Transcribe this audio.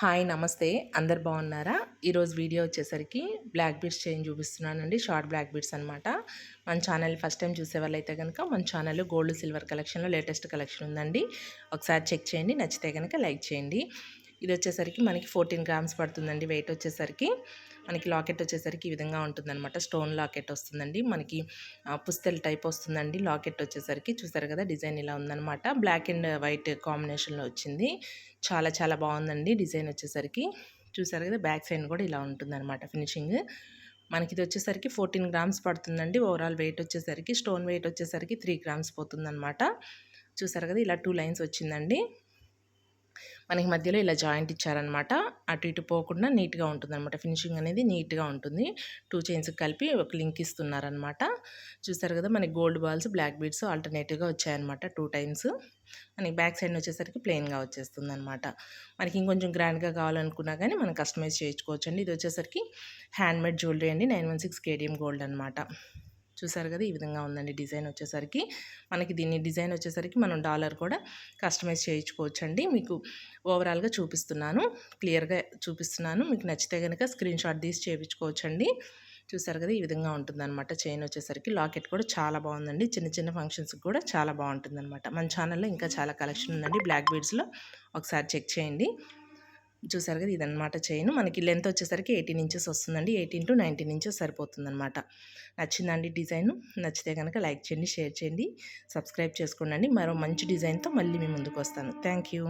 Hi నమస్తే. అందరు బాగున్నారా? ఈరోజు వీడియో వచ్చేసరికి బ్లాక్ బీడ్స్ చైన్ చూపిస్తున్నానండి. షార్ట్ బ్లాక్ బీడ్స్ అనమాట మన ఛానల్ ఫస్ట్ టైం చూసే వాళ్ళైతే కనుక మన ఛానల్ గోల్డ్ సిల్వర్ కలెక్షన్లో లేటెస్ట్ కలెక్షన్ ఉందండి. ఒకసారి చెక్ చేయండి నచ్చితే కనుక లైక్ చేయండి. ఇది వచ్చేసరికి మనకి ఫోర్టీన్ గ్రామ్స్ పడుతుందండి. వెయిట్ వచ్చేసరికి మనకి లాకెట్ వచ్చేసరికి ఈ విధంగా ఉంటుందన్నమాట. స్టోన్ లాకెట్ వస్తుందండి. మనకి పుస్తెల్ టైప్ వస్తుందండి. లాకెట్ వచ్చేసరికి చూసారు కదా డిజైన్ ఇలా ఉందన్నమాట. బ్లాక్ అండ్ వైట్ కాంబినేషన్లో వచ్చింది. చాలా చాలా బాగుందండి డిజైన్ వచ్చేసరికి. చూసారు కదా బ్యాక్ సైడ్ కూడా ఇలా ఉంటుందన్నమాట ఫినిషింగ్. మనకి ఇది వచ్చేసరికి ఫోర్టీన్ గ్రామ్స్ పడుతుందండి. ఓవరాల్ వెయిట్ వచ్చేసరికి స్టోన్ వెయిట్ వచ్చేసరికి త్రీ గ్రామ్స్ పోతుందన్నమాట. చూసారు కదా ఇలా టూ లైన్స్ వచ్చిందండి. మనకి మధ్యలో ఇలా జాయింట్ ఇచ్చారనమాట. అటు ఇటు పోకుండా నీట్గా ఉంటుంది అనమాట ఫినిషింగ్ అనేది నీట్గా ఉంటుంది. టూ చైన్స్ కలిపి ఒక లింక్ ఇస్తున్నారనమాట. చూస్తారు కదా మనకి గోల్డ్ బాల్స్ బ్లాక్ బీడ్స్ ఆల్టర్నేటివ్గా వచ్చాయన్నమాట టూ టైమ్స్. మనకి బ్యాక్ సైడ్ వచ్చేసరికి ప్లెయిన్గా వచ్చేస్తుంది అనమాట మనకి ఇంకొంచెం గ్రాండ్గా కావాలనుకున్నా కానీ మనం కస్టమైజ్ చేయించుకోవచ్చు అండి ఇది వచ్చేసరికి హ్యాండ్మేడ్ జ్యువెలరీ అండి. Nine one six KDM gold అనమాట. చూసారు కదా! ఈ విధంగా ఉందండి డిజైన్ వచ్చేసరికి. మనకి దీన్ని డిజైన్ వచ్చేసరికి మనం డాలర్ కూడా కస్టమైజ్ చేయించుకోవచ్చు అండి మీకు ఓవరాల్గా చూపిస్తున్నాను. క్లియర్గా చూపిస్తున్నాను. మీకు నచ్చితే కనుక స్క్రీన్ షాట్ తీసి చేయించుకోవచ్చండి. చూసారు కదా! ఈ విధంగా ఉంటుందన్నమాట చైన్ వచ్చేసరికి. లాకెట్ కూడా చాలా బాగుందండి. చిన్న చిన్న ఫంక్షన్స్కి కూడా చాలా బాగుంటుందన్నమాట. మన ఛానల్లో ఇంకా చాలా కలెక్షన్ ఉందండి. బ్లాక్ బీడ్స్లో ఒకసారి చెక్ చేయండి. చూసారు కదా ఇదనమాట చైన్. మనకి లెంత్ వచ్చేసరికి ఎయిటీన్ ఇంచెస్ వస్తుందండి. ఎయిటీన్ టు నైన్టీన్ ఇంచెస్ సరిపోతుందనమాట నచ్చిందండి డిజైన్. నచ్చితే కనుక లైక్ చేయండి షేర్ చేయండి సబ్స్క్రైబ్ చేసుకోండి మరో మంచి డిజైన్తో మళ్ళీ మీ ముందుకు వస్తాను. Thank you.